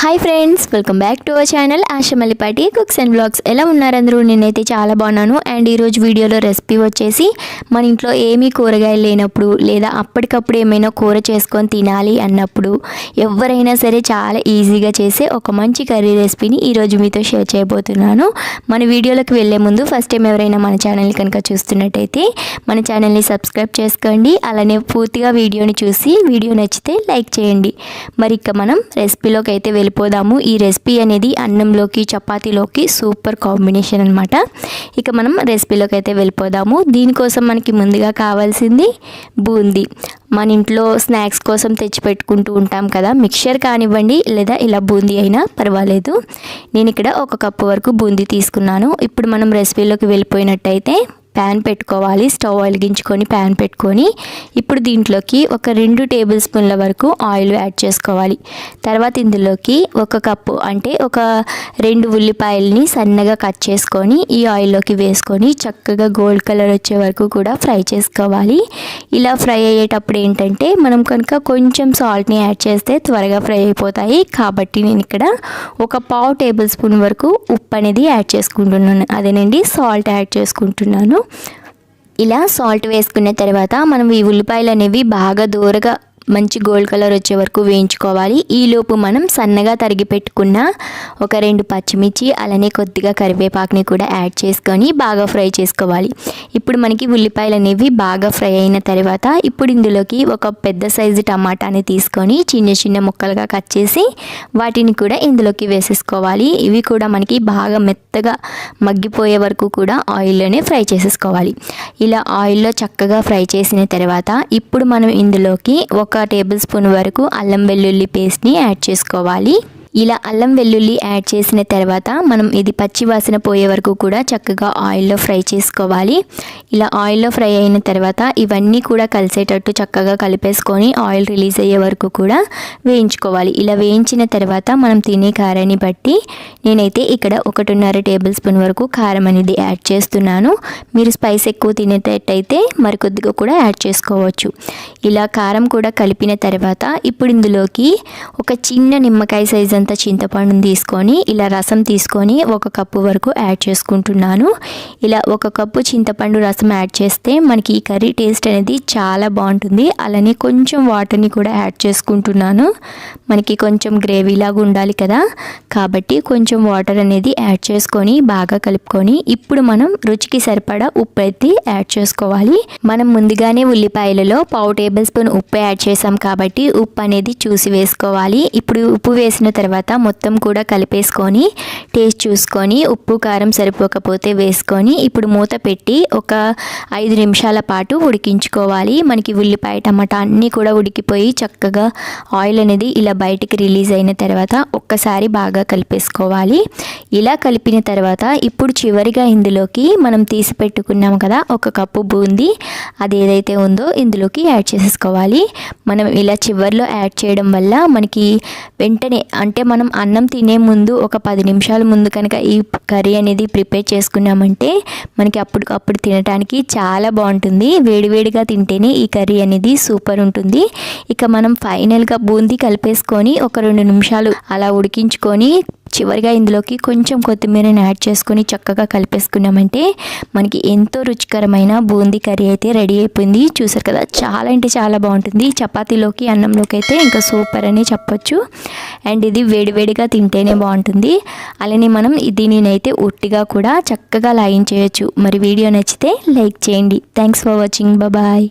Hi friends welcome back to our channel Ashamallipati cooks and blogs ఎలా ఉన్నారందరూ నేనైతే చాలా బాగున్నాను. అండ్ ఈరోజు వీడియోలో రెసిపీ వచ్చేసి మన ఇంట్లో ఏమీ కూరగాయలు లేనప్పుడు లేదా అప్పటికప్పుడు ఏమైనా కూర చేసుకొని తినాలి అన్నప్పుడు ఎవరైనా సరే చాలా ఈజీగా చేసే ఒక మంచి కర్రీ రెసిపీని ఈరోజు మీతో షేర్ చేయబోతున్నాను. మన వీడియోలోకి వెళ్ళే ముందు ఫస్ట్ టైం ఎవరైనా మన ఛానల్ని కనుక చూస్తున్నట్టయితే మన ఛానల్ని సబ్స్క్రైబ్ చేసుకోండి. అలానే పూర్తిగా వీడియోని చూసి వీడియో నచ్చితే లైక్ చేయండి. మరి ఇక మనం రెసిపీలోకి అయితే వెళ్ళిపోదాము. ఈ రెసిపీ అనేది అన్నంలోకి చపాతీలోకి సూపర్ కాంబినేషన్ అనమాట ఇక మనం రెసిపీలోకి అయితే వెళ్ళిపోదాము. దీనికోసం మనకి ముందుగా కావాల్సింది బూందీ. మన ఇంట్లో స్నాక్స్ కోసం తెచ్చి పెట్టుకుంటూ ఉంటాం కదా. మిక్చర్ కానివ్వండి లేదా ఇలా బూందీ అయినా పర్వాలేదు. నేను ఇక్కడ ఒక కప్పు వరకు బూందీ తీసుకున్నాను. ఇప్పుడు మనం రెసిపీలోకి వెళ్ళిపోయినట్టయితే ప్యాన్ పెట్టుకోవాలి. స్టవ్ వెలిగించుకొని ప్యాన్ పెట్టుకొని ఇప్పుడు దీంట్లోకి ఒక రెండు టేబుల్ స్పూన్ల వరకు ఆయిల్ యాడ్ చేసుకోవాలి. తర్వాత ఇందులోకి ఒక కప్పు అంటే ఒక రెండు ఉల్లిపాయలని సన్నగా కట్ చేసుకొని ఈ ఆయిల్లోకి వేసుకొని చక్కగా గోల్డ్ కలర్ వచ్చే వరకు కూడా ఫ్రై చేసుకోవాలి. ఇలా ఫ్రై అయ్యేటప్పుడు ఏంటంటే మనం కనుక కొంచెం సాల్ట్ని యాడ్ చేస్తే త్వరగా ఫ్రై అయిపోతాయి. కాబట్టి నేను ఇక్కడ ఒక పావు టేబుల్ స్పూన్ వరకు ఉప్పు అనేది యాడ్ చేసుకుంటున్నాను. అదేనండి సాల్ట్ యాడ్ చేసుకుంటున్నాను. ఇలా సాల్ట్ వేసుకున్న తర్వాత మనం ఈ ఉల్లిపాయలు అనేవి బాగా దూరగా మంచి గోల్డ్ కలర్ వచ్చే వరకు వేయించుకోవాలి. ఈలోపు మనం సన్నగా తరిగి పెట్టుకున్న ఒక రెండు పచ్చిమిర్చి అలానే కొద్దిగా కరివేపాకుని కూడా యాడ్ చేసుకొని బాగా ఫ్రై చేసుకోవాలి. ఇప్పుడు మనకి ఉల్లిపాయలు అనేవి బాగా ఫ్రై అయిన తర్వాత ఇప్పుడు ఇందులోకి ఒక పెద్ద సైజు టమాటాని తీసుకొని చిన్న చిన్న ముక్కలుగా కట్ చేసి వాటిని కూడా ఇందులోకి వేసేసుకోవాలి. ఇవి కూడా మనకి బాగా మెత్తగా మగ్గిపోయే వరకు కూడా ఆయిల్లోనే ఫ్రై చేసేసుకోవాలి. ఇలా ఆయిల్లో చక్కగా ఫ్రై చేసిన తర్వాత ఇప్పుడు మనం ఇందులోకి ఒక టేబుల్ స్పూన్ వరకు అల్లం వెల్లుల్లి పేస్ట్ని యాడ్ చేసుకోవాలి. ఇలా అల్లం వెల్లుల్లి యాడ్ చేసిన తర్వాత మనం ఇది పచ్చి వాసన పోయే వరకు కూడా చక్కగా ఆయిల్లో ఫ్రై చేసుకోవాలి. ఇలా ఆయిల్లో ఫ్రై అయిన తర్వాత ఇవన్నీ కూడా కలిసేటట్టు చక్కగా కలిపేసుకొని ఆయిల్ రిలీజ్ అయ్యే వరకు కూడా వేయించుకోవాలి. ఇలా వేయించిన తర్వాత మనం తినే కారాన్ని బట్టి నేనైతే ఇక్కడ ఒకటిన్నర టేబుల్ స్పూన్ వరకు కారం అనేది యాడ్ చేస్తున్నాను. మీరు స్పైస్ ఎక్కువ తినేటట్టయితే మరికొద్దిగా కూడా యాడ్ చేసుకోవచ్చు. ఇలా కారం కూడా కలిపిన తర్వాత ఇప్పుడు ఇందులోకి ఒక చిన్న నిమ్మకాయ సైజ్ అంత చింతపండుని తీసుకొని ఇలా రసం తీసుకొని ఒక కప్పు వరకు యాడ్ చేసుకుంటున్నాను. ఇలా ఒక కప్పు చింతపండు రసం యాడ్ చేస్తే మనకి ఈ కర్రీ టేస్ట్ అనేది చాలా బాగుంటుంది. అలానే కొంచెం వాటర్ని కూడా యాడ్ చేసుకుంటున్నాను. మనకి కొంచెం గ్రేవీ లాగా ఉండాలి కదా. కాబట్టి కొంచెం వాటర్ అనేది యాడ్ చేసుకొని బాగా కలుపుకొని ఇప్పుడు మనం రుచికి సరిపడా ఉప్పు అయితే యాడ్ చేసుకోవాలి. మనం ముందుగానే ఉల్లిపాయలలో పావు టేబుల్ స్పూన్ ఉప్పు యాడ్ చేసాం కాబట్టి ఉప్పు అనేది చూసి వేసుకోవాలి. ఇప్పుడు ఉప్పు వేసిన తర్వాత తర్వాత మొత్తం కూడా కలిపేసుకొని టేస్ట్ చూసుకొని ఉప్పు కారం సరిపోకపోతే వేసుకొని ఇప్పుడు మూత పెట్టి ఒక ఐదు నిమిషాల పాటు ఉడికించుకోవాలి. మనకి ఉల్లిపాయ టమాటా అన్నీ కూడా ఉడికిపోయి చక్కగా ఆయిల్ అనేది ఇలా బయటికి రిలీజ్ అయిన తర్వాత ఒక్కసారి బాగా కలిపేసుకోవాలి. ఇలా కలిపిన తర్వాత ఇప్పుడు చివరిగా ఇందులోకి మనం తీసి పెట్టుకున్నాం కదా ఒక కప్పు బూంది అది ఏదైతే ఉందో ఇందులోకి యాడ్ చేసేసుకోవాలి. మనం ఇలా చివరిలో యాడ్ చేయడం వల్ల మనకి వెంటనే అంటే మనం అన్నం తినే ముందు ఒక పది నిమిషాల ముందు కనుక ఈ కర్రీ అనేది ప్రిపేర్ చేసుకున్నామంటే మనకి అప్పటికప్పుడు తినడానికి చాలా బాగుంటుంది. వేడివేడిగా తింటేనే ఈ కర్రీ అనేది సూపర్ ఉంటుంది. ఇక మనం ఫైనల్గా బూందీ కలిపేసుకొని ఒక రెండు నిమిషాలు అలా ఉడికించుకొని చివరిగా ఇందులోకి కొంచెం కొత్తిమీరని యాడ్ చేసుకొని చక్కగా కలిపేసుకున్నామంటే మనకి ఎంతో రుచికరమైన బూందీ కర్రీ అయితే రెడీ అయిపోయింది. చూసారు కదా చాలా అంటే చాలా బాగుంటుంది. చపాతీలోకి అన్నంలోకి అయితే ఇంకా సూపర్ అని చెప్పొచ్చు. అండ్ ఇది వేడివేడిగా తింటేనే బాగుంటుంది. అలానే మనం దీనినైతే ఉట్టిగా కూడా చక్కగా లాగించేయచ్చు మరి వీడియో నచ్చితే లైక్ చేయండి. Thanks for watching bye